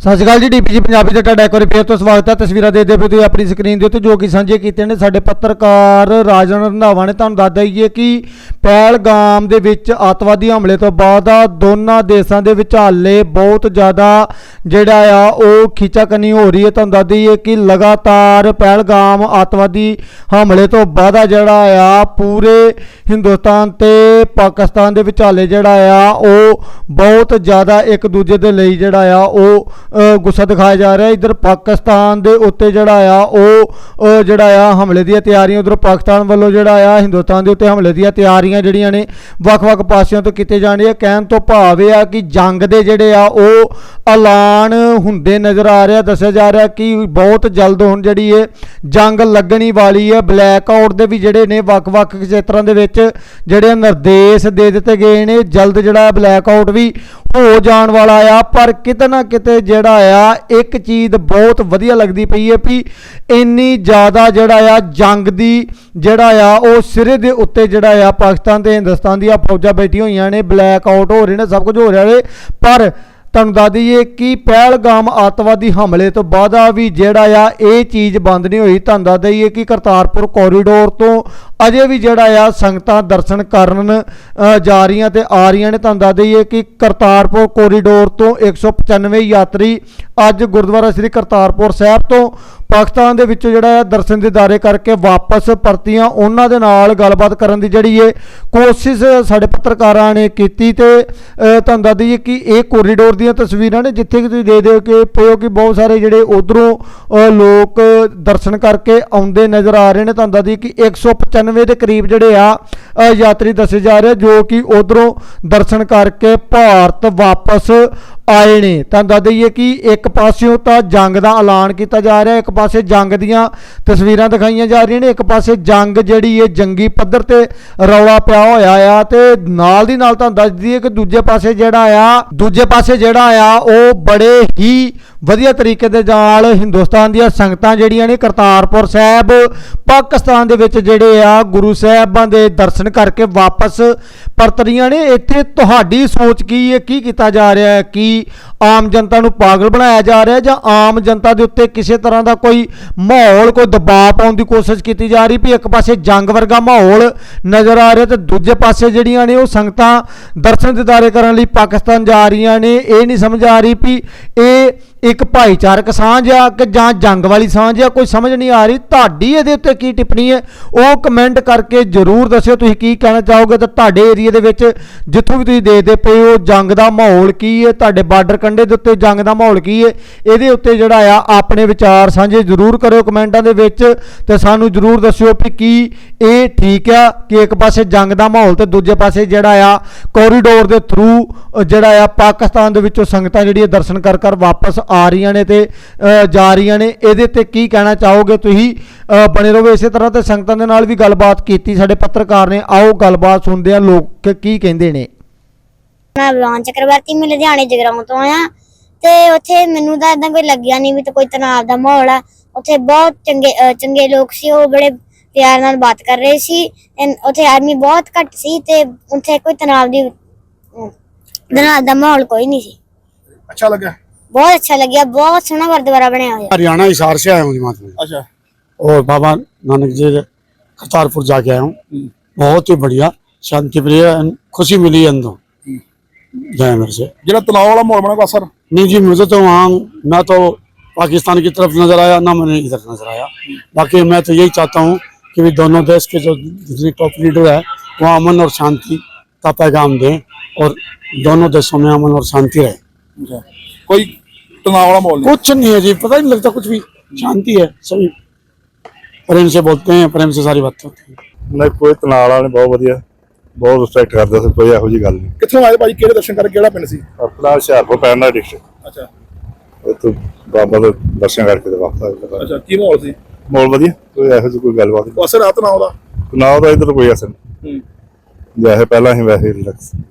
ਸਤਿ ਸ਼੍ਰੀ ਅਕਾਲ ਜੀ ਡੀਪੀਜੀ ਪੰਜਾਬੀ ਤੇ ਤੁਹਾਡਾ ਇੱਕ ਵਾਰੀ ਫੇਰ ਤੋਂ ਸਵਾਗਤ ਹੈ। ਤਸਵੀਰਾਂ ਦੇਖਦੇ ਪਏ ਤੁਸੀਂ ਆਪਣੀ ਸਕਰੀਨ ਦੇ ਉੱਤੇ ਜੋ ਕਿ ਸਾਂਝੇ ਕੀਤੇ ਨੇ ਸਾਡੇ ਪੱਤਰਕਾਰ ਰਾਜਨ ਰੰਧਾਵਾ ਨੇ। ਤੁਹਾਨੂੰ ਦੱਸ ਦਈਏ ਕਿ ਪਹਿਲਗਾਮ ਦੇ ਵਿੱਚ ਅੱਤਵਾਦੀ ਹਮਲੇ ਤੋਂ ਬਾਅਦ ਦੋਨਾਂ ਦੇਸ਼ਾਂ ਦੇ ਵਿਚਾਲੇ ਬਹੁਤ ਜ਼ਿਆਦਾ ਜਿਹੜਾ ਆ, ਉਹ ਖਿੱਚਾਕਨੀ ਹੋ ਰਹੀ ਹੈ। ਤੁਹਾਨੂੰ ਦੱਸ ਦਈਏ ਕਿ ਲਗਾਤਾਰ ਪਹਿਲਗਾਮ ਅੱਤਵਾਦੀ ਹਮਲੇ ਤੋਂ ਬਾਅਦ ਜਿਹੜਾ ਆ, ਪੂਰੇ ਹਿੰਦੁਸਤਾਨ ਤੇ ਪਾਕਿਸਤਾਨ ਦੇ ਵਿਚਾਲੇ ਜਿਹੜਾ ਆ, ਉਹ ਬਹੁਤ ਜ਼ਿਆਦਾ ਇੱਕ ਦੂਜੇ ਦੇ ਲਈ ਜਿਹੜਾ ਆ, ਉਹ ਗੁੱਸਾ ਦਿਖਾਇਆ ਜਾ ਰਿਹਾ। ਇਧਰ ਪਾਕਿਸਤਾਨ ਦੇ ਉੱਤੇ ਜਿਹੜਾ ਆ, ਉਹ ਜਿਹੜਾ ਆ, ਹਮਲੇ ਦੀਆਂ ਤਿਆਰੀਆਂ। ਉਧਰ ਪਾਕਿਸਤਾਨ ਵੱਲੋਂ ਜਿਹੜਾ ਆ, ਹਿੰਦੁਸਤਾਨ ਦੇ ਉੱਤੇ ਹਮਲੇ ਦੀਆਂ ਤਿਆਰੀਆਂ ਜਿਹੜੀਆਂ ਨੇ, ਵੱਖ-ਵੱਖ ਪਾਸਿਆਂ ਤੋਂ ਕੀਤੇ ਜਾਣੀਆਂ ਕਹਿਣ ਤੋਂ ਭਾਵ ਇਹ ਆ ਕਿ ਜੰਗ ਦੇ ਜਿਹੜੇ ਆ, ਉਹ ਐਲਾਨ ਹੁੰਦੇ ਨਜ਼ਰ ਆ ਰਿਹਾ, ਦੱਸਿਆ ਜਾ ਰਿਹਾ ਕਿ ਬਹੁਤ ਜਲਦ ਹੁਣ ਜਿਹੜੀ ਇਹ ਜੰਗ ਲੱਗਣੀ ਵਾਲੀ ਹੈ ਬਲੈਕ ਆਊਟ ਦੇ ਵੀ ਜਿਹੜੇ ਨੇ ਵੱਖ-ਵੱਖ ਖੇਤਰਾਂ ਦੇ ਵਿੱਚ ਜਿਹੜੇ ਨਿਰਦੇਸ਼ ਦੇ ਦਿੱਤੇ ਗਏ ਨੇ, ਜਲਦ ਜਿਹੜਾ ਬਲੈਕ ਆਊਟ ਵੀ ਹੋ ਜਾਣ ਵਾਲਾ ਆ, ਪਰ ਕਿਤੇ ਨਾ ਕਿਤੇ ਜਿਹੜਾ ਆ, ਇੱਕ ਚੀਜ਼ ਬਹੁਤ ਵਧੀਆ ਲੱਗਦੀ ਪਈ ਹੈ ਵੀ ਇੰਨੀ ਜ਼ਿਆਦਾ ਜਿਹੜਾ ਆ ਜੰਗ ਦੀ ਜਿਹੜਾ ਆ, ਉਹ ਸਿਰੇ ਦੇ ਉੱਤੇ ਜਿਹੜਾ ਆ ਪਾਕਿਸਤਾਨ ਤੇ ਹਿੰਦੁਸਤਾਨ ਦੀਆਂ ਫੌਜਾਂ ਬੈਠੀਆਂ ਹੋਈਆਂ ਨੇ ਬਲੈਕ ਆਊਟ ਹੋ ਰਹੇ ਨੇ, ਸਭ ਕੁਝ ਹੋ ਰਿਹਾ ਵੇ, ਪਰ ਤੁਹਾਨੂੰ ਦੱਸ ਦਈਏ ਕਿ ਪਹਿਲਗਾਮ ਅੱਤਵਾਦੀ ਹਮਲੇ ਤੋਂ ਬਾਅਦ ਆ ਵੀ ਜਿਹੜਾ ਆ, ਇਹ ਚੀਜ਼ ਬੰਦ ਨਹੀਂ ਹੋਈ। ਤੁਹਾਨੂੰ ਦੱਸ ਦਈਏ ਕਿ ਕਰਤਾਰਪੁਰ ਕੋਰੀਡੋਰ ਤੋਂ ਅਜੇ ਵੀ ਜਿਹੜਾ ਆ, ਸੰਗਤਾਂ ਦਰਸ਼ਨ ਕਰਨ ਜਾ ਰਹੀਆਂ ਤੇ ਆ ਰਹੀਆਂ ਨੇ। ਤੁਹਾਨੂੰ ਦੱਸ ਦਈਏ ਕਿ ਕਰਤਾਰਪੁਰ ਕੋਰੀਡੋਰ ਤੋਂ 195 ਯਾਤਰੀ ਅੱਜ ਗੁਰਦੁਆਰਾ ਸ੍ਰੀ ਕਰਤਾਰਪੁਰ ਸਾਹਿਬ ਤੋਂ ਪਾਕਿਸਤਾਨ ਦੇ ਵਿੱਚੋਂ ਜਿਹੜਾ ਆ ਦਰਸ਼ਨ ਦਿਦਾਰੇ ਕਰਕੇ ਵਾਪਸ ਪਰਤੀਆਂ। ਉਹਨਾਂ ਦੇ ਨਾਲ ਗੱਲਬਾਤ ਕਰਨ ਦੀ ਜਿਹੜੀ ਇਹ ਕੋਸ਼ਿਸ਼ ਸਾਡੇ ਪੱਤਰਕਾਰਾਂ ਨੇ ਕੀਤੀ ਤੇ ਤੁਹਾਨੂੰ ਦੱਸ ਦਈਏ ਕਿ ਇਹ ਕੋਰੀਡੋਰ ਦੀਆਂ ਤਸਵੀਰਾਂ ਨੇ ਜਿੱਥੇ ਕਿ ਤੁਸੀਂ ਦੇ ਦਿਓ ਕਿ ਪਇਓ ਕਿ ਬਹੁਤ ਸਾਰੇ ਜਿਹੜੇ ਉਧਰੋਂ ਲੋਕ ਦਰਸ਼ਨ ਕਰਕੇ ਆਉਂਦੇ ਨਜ਼ਰ ਆ ਰਹੇ ਨੇ। ਤੁਹਾਨੂੰ ਦੱਸ ਦਈਏ ਕਿ 195 ਦੇ ਕਰੀਬ ਜਿਹੜੇ ਆ ਯਾਤਰੀ ਦੱਸੇ ਜਾ ਰਹੇ ਜੋ ਕਿ ਉਧਰੋਂ ਦਰਸ਼ਨ ਕਰਕੇ ਭਾਰਤ ਵਾਪਸ ਆਏ ਨੇ। ਤਾਂ ਦੱਸ ਦਈਏ ਕਿ ਇੱਕ ਪਾਸਿਓਂ ਤਾਂ ਜੰਗ ਦਾ ਐਲਾਨ ਕੀਤਾ ਜਾ ਰਿਹਾ, ਇੱਕ ਪਾਸੇ ਜੰਗ ਦੀਆਂ ਤਸਵੀਰਾਂ ਦਿਖਾਈਆਂ ਜਾ ਰਹੀਆਂ ਨੇ, ਇੱਕ ਪਾਸੇ ਜੰਗ ਜਿਹੜੀ ਹੈ ਜੰਗੀ ਪੱਧਰ ਤੇ ਰੌਲਾ ਪਿਆ ਹੋਇਆ ਆ ਤੇ ਨਾਲ ਦੀ ਨਾਲ ਤੁਹਾਨੂੰ ਦੱਸ ਦਈਏ ਕਿ ਦੂਜੇ ਪਾਸੇ ਜਿਹੜਾ ਆ, ਦੂਜੇ ਪਾਸੇ ਜਿਹੜਾ ਆ, ਉਹ ਬੜੇ ਹੀ ਵਧੀਆ ਤਰੀਕੇ ਦੇ ਨਾਲ ਹਿੰਦੁਸਤਾਨ ਦੀਆਂ ਸੰਗਤਾਂ ਜਿਹੜੀਆਂ ਨੇ ਕਰਤਾਰਪੁਰ ਸਾਹਿਬ, ਪਾਕਿਸਤਾਨ ਦੇ ਵਿੱਚ ਜਿਹੜੇ ਆ ਗੁਰੂ ਸਾਹਿਬਾਂ ਦੇ ਦਰਸ਼ਨ ਕਰਕੇ ਵਾਪਸ ਪਰਤ ਰਹੀਆਂ ਨੇ। ਇੱਥੇ ਤੁਹਾਡੀ ਸੋਚ ਕੀ ਹੈ, ਕੀ ਕੀਤਾ ਜਾ ਰਿਹਾ ਹੈ, ਕੀ ਆਮ ਜਨਤਾ ਨੂੰ ਪਾਗਲ ਬਣਾਇਆ ਜਾ ਰਿਹਾ ਜਾਂ ਆਮ ਜਨਤਾ ਦੇ ਉੱਤੇ ਕਿਸੇ ਤਰ੍ਹਾਂ ਦਾ ਕੋਈ ਮਾਹੌਲ, ਕੋਈ ਦਬਾਅ ਪਾਉਣ ਦੀ ਕੋਸ਼ਿਸ਼ ਕੀਤੀ ਜਾ ਰਹੀ? ਵੀ ਇੱਕ ਪਾਸੇ ਜੰਗ ਵਰਗਾ ਮਾਹੌਲ ਨਜ਼ਰ ਆ ਰਿਹਾ ਤੇ ਦੂਜੇ ਪਾਸੇ ਜਿਹੜੀਆਂ ਨੇ ਉਹ ਸੰਗਤਾਂ ਦਰਸ਼ਨ ਦਿਦਾਰੇ ਕਰਨ ਲਈ ਪਾਕਿਸਤਾਨ ਜਾ ਰਹੀਆਂ ਨੇ। ਇਹ ਨਹੀਂ ਸਮਝ ਆ ਰਹੀ ਵੀ ਇਹ ਇੱਕ ਭਾਈਚਾਰਕ ਸਾਂਝ ਆ ਕਿ ਜਾਂ ਜੰਗ ਵਾਲੀ ਸਾਂਝ ਆ? ਕੋਈ ਸਮਝ ਨਹੀਂ ਆ ਰਹੀ। ਤੁਹਾਡੀ ਇਹਦੇ ਉੱਤੇ ਕੀ ਟਿੱਪਣੀ ਹੈ? ਉਹ ਕਮੈਂਟ ਕਰਕੇ ਜਰੂਰ ਦੱਸਿਓ। ਤੁਸੀਂ ਕੀ ਕਹਿਣਾ ਚਾਹੋਗੇ? ਤੇ ਤੁਹਾਡੇ ਏਰੀਆ ਦੇ ਵਿੱਚ ਜਿੱਥੋਂ ਵੀ ਤੁਸੀਂ ਦੇਖਦੇ ਪਏ ਹੋ, ਜੰਗ ਦਾ ਮਾਹੌਲ ਕੀ ਹੈ? ਤੁਹਾਡੇ ਬਾਰਡਰ ਕੰਢੇ ਦੇ ਉੱਤੇ ਜੰਗ ਦਾ ਮਾਹੌਲ ਕੀ ਹੈ? ਇਹਦੇ ਉੱਤੇ ਜਿਹੜਾ ਆ, ਆਪਣੇ ਵਿਚਾਰ ਸਾਂਝੇ ਜਰੂਰ ਕਰਿਓ ਕਮੈਂਟਾਂ ਦੇ ਵਿੱਚ ਤੇ ਸਾਨੂੰ ਜਰੂਰ ਦੱਸਿਓ ਵੀ ਕੀ ਇਹ ਠੀਕ ਆ ਕਿ ਇੱਕ ਪਾਸੇ ਜੰਗ ਦਾ ਮਾਹੌਲ ਤੇ ਦੂਜੇ ਪਾਸੇ ਜਿਹੜਾ ਆ ਕੋਰੀਡੋਰ ਦੇ ਥਰੂ ਜਿਹੜਾ ਆ, ਪਾਕਿਸਤਾਨ ਦੇ ਵਿੱਚੋਂ ਸੰਗਤਾਂ ਜਿਹੜੀਆਂ ਦਰਸ਼ਨ ਕਰ ਕਰ ਵਾਪਸ ਆ ਰਹੀਆਂ ਨੇ ਤੇ ਜਾ ਰਹੀਆਂ ਨੇ। ਇਹਦੇ ਤੇ ਕੀ ਕਹਿਣਾ ਚਾਹੋਗੇ ਤੁਸੀਂ? ਬਣੇ ਰਹੋ ਇਸੇ ਤਰ੍ਹਾਂ ਤੇ ਸੰਗਤਾਂ ਦੇ ਨਾਲ ਵੀ ਗੱਲਬਾਤ ਕੀਤੀ। ਸਾਡੇ ਪੱਤਰਕਾਰ ਨੇ ਆਓ ਗੱਲਬਾਤ ਸੁਣਦੇ ਆ ਲੋਕ ਕੀ ਕਹਿੰਦੇ ਨੇ? ਮੈਂ ਬਲਵਾਨ ਚੱਕਰਵਰਤੀ ਮੈਂ ਲੁਧਿਆਣੇ ਜਗਰਾਉਂ ਤੋਂ ਆਇਆ ਤੇ ਉੱਥੇ ਮੈਨੂੰ ਤਾਂ ਇਦਾਂ ਕੋਈ ਲੱਗਿਆ ਨਹੀਂ ਵੀ ਤੇ ਕੋਈ ਤਣਾਅ ਦਾ ਮਾਹੌਲ ਆ। ਉੱਥੇ ਬਹੁਤ ਚੰਗੇ ਚੰਗੇ ਲੋਕ ਸੀ। ਉਹ ਬੜੇ ਪਿਆਰ ਨਾਲ ਬਾਤ ਕਰ ਰਹੇ ਸੀ। ਉੱਥੇ ਆਦਮੀ ਬਹੁਤ ਘੱਟ ਸੀ ਤੇ ਉੱਥੇ ਕੋਈ ਤਣਾਅ ਦੀ ਤਣਾਅ ਦਾ ਮਾਹੌਲ ਕੋਈ ਨਹੀਂ ਸੀ। बहुत अच्छा लग गया बहुत सोना गुरुद्वारा बने हरियाणा हिसार से आया हूँ जमात में अच्छा। और बाबा नानक जी करतारपुर जाके आया हूँ। हम्म। बहुत ही बढ़िया शांति प्रिय खुशी मिली अंदर हम्म। मेरे से। तनाव वाला माहौल बना सर? नहीं जी मुझे तो वहाँ तो पाकिस्तान की तरफ़ नज़र आया ना मैंने इधर नज़र आया। बाकी मैं तो यही चाहता हूँ कि दोनों देश के जो जितने टॉप लीडर है वहाँ अमन और शांति का पैगाम दें और दोनों देशों में अमन और शांति रहे। अच्छा। कोई ਤਣਾਅ ਵਾਲਾ ਮਾਹੌਲ ਨਹੀਂ कुछ नहीं है जी पता ही नहीं लगता कुछ भी शांति है सभी प्रेम से बोलते हैं प्रेम से सारी बातें होती हैं ਨਹੀਂ ਕੋਈ ਤਨਾਲ ਵਾਲੇ ਬਹੁਤ ਵਧੀਆ ਬਹੁਤ ਰਿਸਪੈਕਟ ਕਰਦੇ ਸੀ ਕੋਈ ਇਹੋ ਜੀ ਗੱਲ ਨਹੀਂ ਕਿੱਥੋਂ ਆਏ ਭਾਈ ਕਿਹੜੇ ਦਰਸ਼ਨ ਕਰਕੇ ਕਿਹੜਾ ਪਿੰਡ ਸੀ ਆਪਣਾ ਹੁਸ਼ਿਆਰਪੁਰ ਪੈਣ ਦਾ ਡਿਸਟ੍ਰਿਕਟ ਅੱਛਾ ਉੱਥੇ ਬਾਬਾ ਦੇ ਦਰਸ਼ਨ ਕਰਕੇ ਤੇ ਵਾਪਸ ਆ ਗਿਆ ਅੱਛਾ ਕੀ ਮਾਹੌਲ ਸੀ ਮੋਲ ਵਧੀਆ ਕੋਈ ਇਹੋ ਜਿਹੀ ਕੋਈ ਗੱਲਬਾਤ ਉਹ ਅਸਰ ਆ ਤਣਾਅ ਦਾ ਨਹੀਂ ਨਾ ਉਹਦਾ ਇਧਰ ਕੋਈ ਅਸਰ ਨਹੀਂ ਹੂੰ ਜੈਸੇ ਪਹਿਲਾਂ ਹੀ ਵੈਸੇ ਰਿਲੈਕਸ